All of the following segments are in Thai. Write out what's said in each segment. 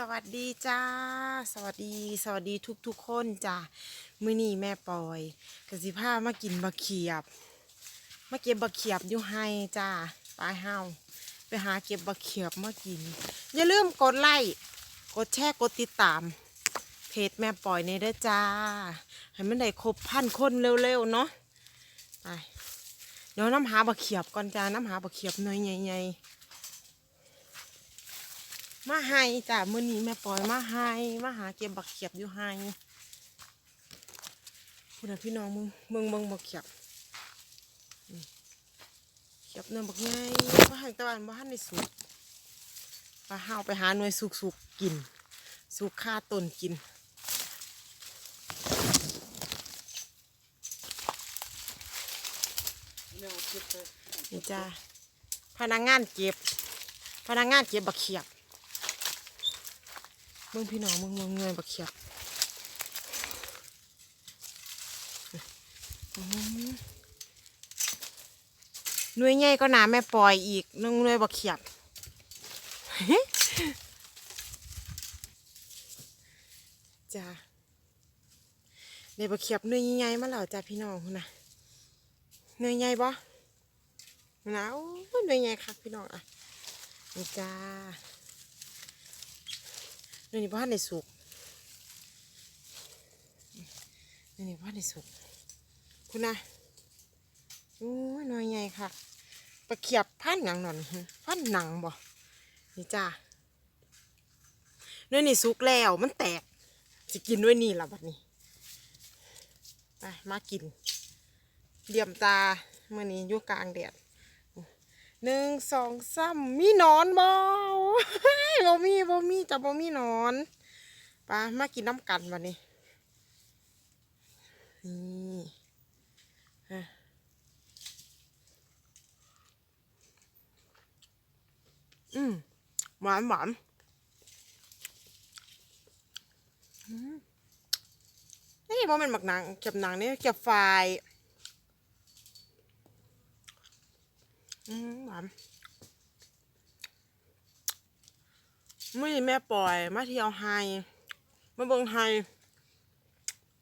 สวัสดีจ้า สวัสดี สวัสดีทุกทุกคนจ้ามือนี้แม่ปอยกสิพามากินบะเขียบ มาเก็บบะเขียบอยู่ให้จ้าไปเฮาไปหาเก็บบะเขียบมากิน อย่าลืมกดไลค์กดแชร์กดติดตาม เพจแม่ปอยในเด้อจ้า ให้มันได้ครบพันคนเร็วๆเนาะไปเดี๋ยวน้ำหาบะเขียบก่อนจ้าน้ำหาบะเขียบหน่อยใหญ่ๆ มาให้จ้ะมื้อนี้แม่ปอยมาให้มาหาเก็บบักเขียบอยู่ให้คุณพี่น้องมึงมึงมึงบักเขียบเขียบเนื้อบักไงว่าให้ตะวันว่าให้ในสุกปลาห้าวไปหาหน่วยสุกๆกิน สุกค่าตนกินนี่จ้าพนักงานเก็บ พนักงานเก็บบักเขียบ มึงพี่น้องมึงมึงเงยบักเขียบหน่วยใหญ่ก็หนาแม่ปล่อยอีกนึงหน่วยบักเขียบจ้าในบักเขียบหน่วยใหญ่มาแล้วจ้าพี่น้องคุณนะหน่วยใหญ่บ่หนาวหน่วยใหญ่คักพี่น้องอะจ้า นี่นี่บ้านในสุกนี่นี่บ้านในสุกคุณนะโอ้ยน่อยใหญ่ค่ะปลาเขียบพันหยังหนอนพันหนังบ่นี่จ้านี่นี่สุกแล้วมันแตกจะกินด้วยนี่ละบัดนี้ไปมากินเหลี่ยมตาเมื่อนี้อยู่กลางแดด หนึ่งสองสามมีนอนบ่บ่มีบ่มีจะบ่มีนอนไปามากินน้ำกันวันนี้นี่อะอืมหวานหวานนี่บ่เป็นหมักหนังเก็บหนังนี่เก็บไฟอืมานมื่อแม่ปล่อยมาเที่ยวไฮมาเบิงไฮ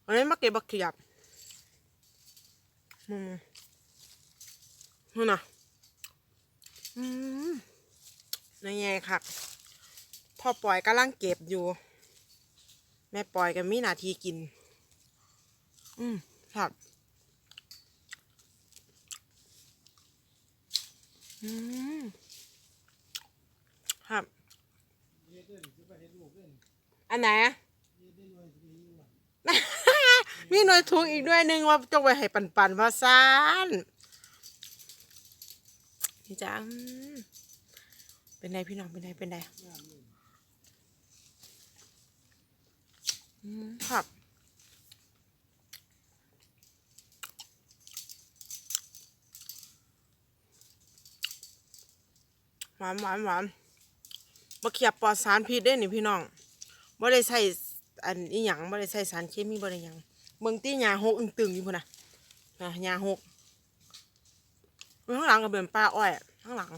อันนี้มาเก็บบักเขียบอืมนู่นน่ะอืมนี่ไงค่ะพ่อปล่อยกำลังเก็บอยู่ แม่ปล่อยกันมีนาทีกิน อืมครับ อืมครับ อันไหนอะ มีหน่วยทุกอีกด้วยหนึ่งว่าจงไปให้ปันปันๆว่าซานนี่จ้าอืมเป็นไงพี่น้องเป็นไงเป็นไงอืมครับ หวานหวานหวานมาเขียบปลอดสารพิษได้นี่พี่น้องบ่ได้ใส่อันอีหยังบ่ได้ใส่สารเคมีบ่ได้หยังเบิ่งตีหญ้าหกอึ้งตึงอยู่พุ่นน่ะนะหญ้าหกข้างหลังก็เป็นป่าอ้อยข้างหลัง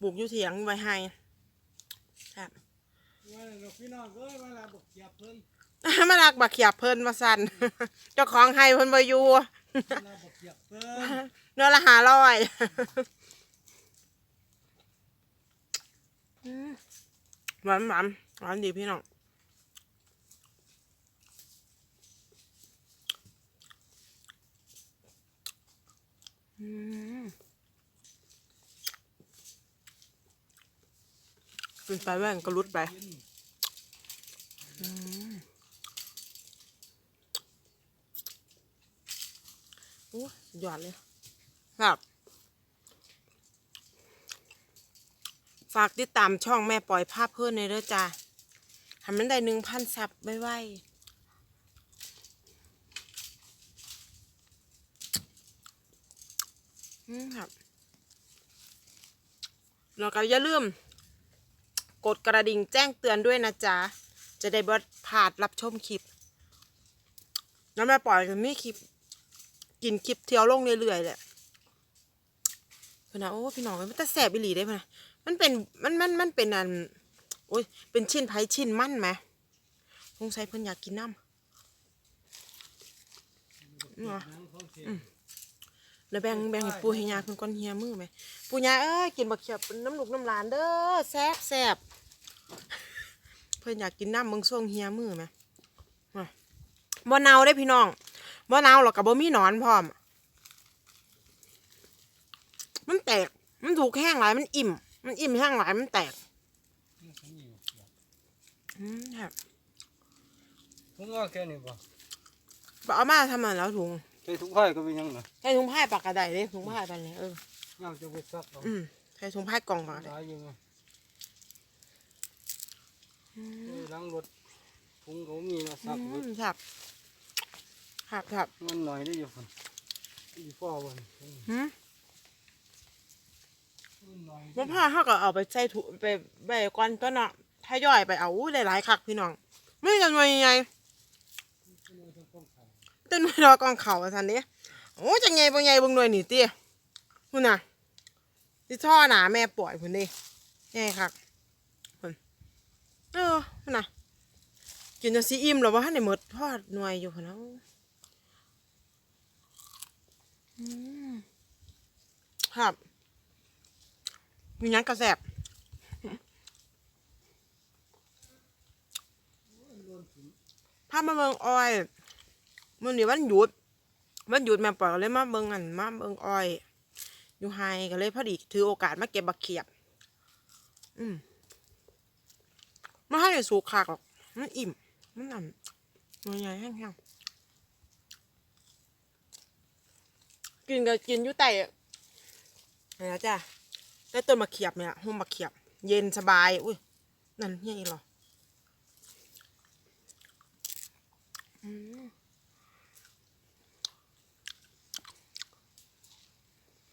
ปลูกอยู่เถียงไว้ให้ครับว่าดอกพี่น้องเอ้ยเวลาบอกเหยียบเพิ่นมาลักบักเขียบเพิ่นมาสั่นเจ้าของให้เพิ่นบ่อยู่ เวลาบอกเหยียบเพิ่นเนื้อละหาร้อยอืมหวานหวานหวานดีพี่น้องอืมกินไปแว่งก็รุดไปอืมโอ้ยสุดยอดเลย ครับฝากติดตามช่องแม่ปล่อยภาพเพื่อนในเด้อจ้าทำมันได้หนึ่งพันซับไว้ไว้ครับแล้วก็อย่าลืม กดกระดิ่งแจ้งเตือนด้วยนะจ๊ะ จะได้บ่พลาดรับชมคลิป แล้วแม่ปล่อยกันนี่คลิป กินคลิปเที่ยวลงเรื่อยๆแหละ พื่อนนะโอ้พี่น้องมันจะแสบอีหลีได้เพื่อนะมันเป็นมันมันมันเป็นอันโอ้ยเป็นชิ้นไผ่ชิ้นมันไหมสงสัยเพิ่อนอยากกินน้ำนี่หรอหนังของเสียแล้วแบ่งแบ่งให้ปูให้ยาเพิ่นก่อนเฮียมือไหมปูยาเอ้ยกินบักเขียบน้ำลูกน้ำหลานเด้อแซบแซบเพิ่อนอยากกินน้ำมึงส่งเฮียมือไหมมาบ่เนาได้พี่น้องบ่เนาหรอกกับบ่มีหนอนพร้อม มันแตก มันถูกแห้งหลาย มันอิ่ม มันอิ่มแห้งหลาย มันแตกนี่เขามีบักเขียบอืมครับผมว่าแค่นี้บ่เอามาทำมันแล้วถุงใส่ถุงผ้าก็เป็นหยังไงใส่ถุงผ้าปากกระไดเลยถุงผ้าไปเลยเออย่างจะไปซักเอาอืมใส่ถุงผ้ากล่องปากกระไดตายอยู่ไงเอ้ยล้างรถถุงเขามีมาซักอืไว้มครับครับครับมันหน่อยได้อยู่คนอีพ่อวันหืม พ่อยว่าผ้าเขาก็เอาไปใส่ถุงไปใบก้อนก็เนาะถ้าย่อยไปเอาหลายๆคักพี่น้องไม่กันว่ายังไงต้นไม่รอกองเขาสันนี้โอ้จะไงบ่ไงบิ่งหน่วยหนีเตี้ยพุ่นน่ะที่ท่อหนาแม่ป่วยพุ่นดิไงคักพุ่นเออพุ่นน่ะกินจนซีอิ่มแล้วว่าให้ในหมดทอดหน่วยอยู่พุ่นนะอืมครับ มีหยังกระแสบพามาเบิงออยมันนี่วันหยุดวันหยุดแม่ปล่อยก็เลยมาเบิงอันมาเบิงออย อยู่ไฮก็เลยพอดีถือโอกาสมาเก็บบักเขียบ อืมไม่ให้สูขากหรอกมันอิ่ม มันอ่ำมันใหญ่แห้งๆกินก็กินอยู่แต่นี่นะจ้ะ ได้ต้นมะเขียบเนี่ยห่มมะเขียบ เย็นสบาย อุ้ย นั่นนี่เหรออืม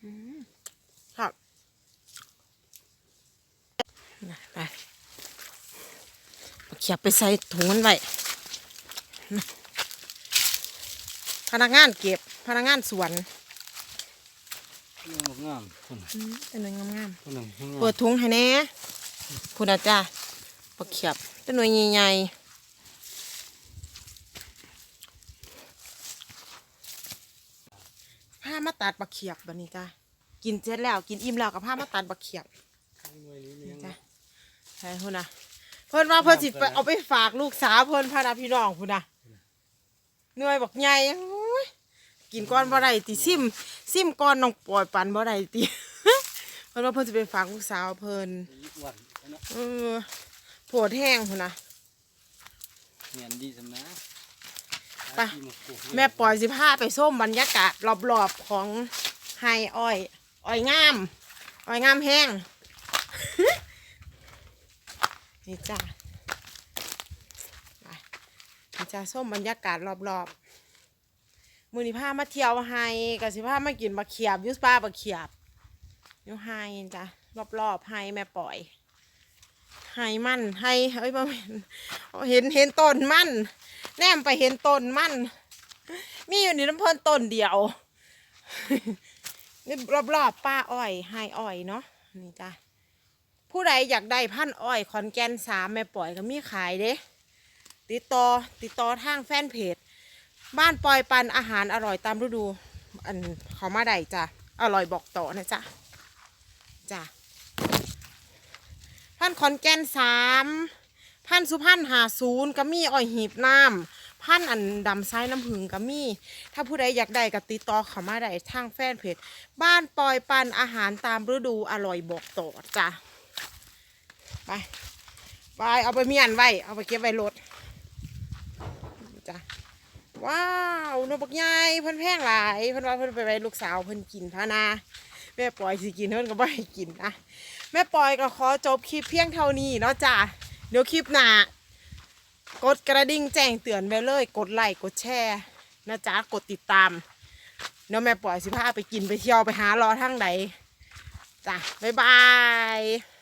อืมครับไปเอาเขียบไปใส่ถุงมันไว้ พนักงานเก็บ พนักงานสวน เรื่องงามคนอืมเป็นหน่วยงามคนหนึ่งๆเปิดถุงให้แน่คุณอาจารย์ปลาเขียบเป็นหน่วยใหญ่ๆผ้ามาตัดปลาเขียบบันนี้จ้ากินเสร็จแล้วกินอิ่มแล้วกับผ้ามาตัดปลาเขียบ หน่วยนี้มียังไงจ้ะใช่พุ่นนะเพิ่นว่าเพิ่นสิไปเอาไปฝากลูกสาวเพิ่นพานาพี่น้องพุ่นนะเหนื่อยบักใหญ่โอ้ย กินก้อนบ่ได้ติซิมซิมก้อนน้องปล่อยปันบ่ได้ติเพิ่นว่าเพิ่นสิไปฝากลูกสาวเพิ่นอีกวันนะเออโผดแห้งพุ่นนะเนียนดีสำนะไปแม่ปล่อยสิพาไปส้มบรรยากาศรอบๆของไฮอ้อยอ้อยงามอ้อยงามแห้งนี่จ้าไปนี่จ้าส้มบรรยากาศรอบๆ มือนี้พามาเที่ยวไฮกับสิพามากินบะเขียบยุสปาบะเขียบยูไฮจ้ารอบๆไฮแม่ปล่อยไฮมันไฮเอ้ยบ่แม่นเห็นเห็นต้นมันแนมไปเห็นต้นมันมีอยู่ในน้ำพ่นต้นเดียวนี่รอบๆป้าอ้อยไฮอ้อยเนาะนี่จ้ะผู้ใดอยากได้พันอ้อยขอนแกนสามแม่ปล่อยก็มีขายเด้ติดต่อติดต่อทางแฟนเพจ บ้านปอยปันอาหารอร่อยตามฤดู อันเขามาได้จ้ะ อร่อยบอกต่อนะจ้ะจ้ะพันขอนแก่นสามพันสุพรรณหาศูนย์ก็มีอ้อยหีบน้ำพันอันดำไซน้ำผึ้งก็มี ถ้าผู้ใดอยากได้ก็ติดต่อเขามาได้ทางแฟนเพจบ้านปอยปันอาหารตามฤดูอร่อยบอกต่อจ้ะ ไปไปเอาไปเมียนไว้ เอาไปเก็บไว้รถจ้ะ ว้าวนกบักใหญ่เพิ่นแพงหลายเพิ่นว่าเพิ่นไปไว้ลูกสาวเพิ่นกินพะนาแม่ปอยสิกินเพิ่นก็บ่ให้กินนะแม่ปอยก็ขอจบคลิปเพียงเท่านี้เนาะจ้ะเดี๋ยวคลิปหน้ากดกระดิ่งแจ้งเตือนไว้เลย กดไลค์กดแชร์นะจ๊ะกดติดตามเดี๋ยวแม่ปล่อยสิพาไปกินไปเที่ยวไปหารอทั้งใดจ้ะบ๊ายบาย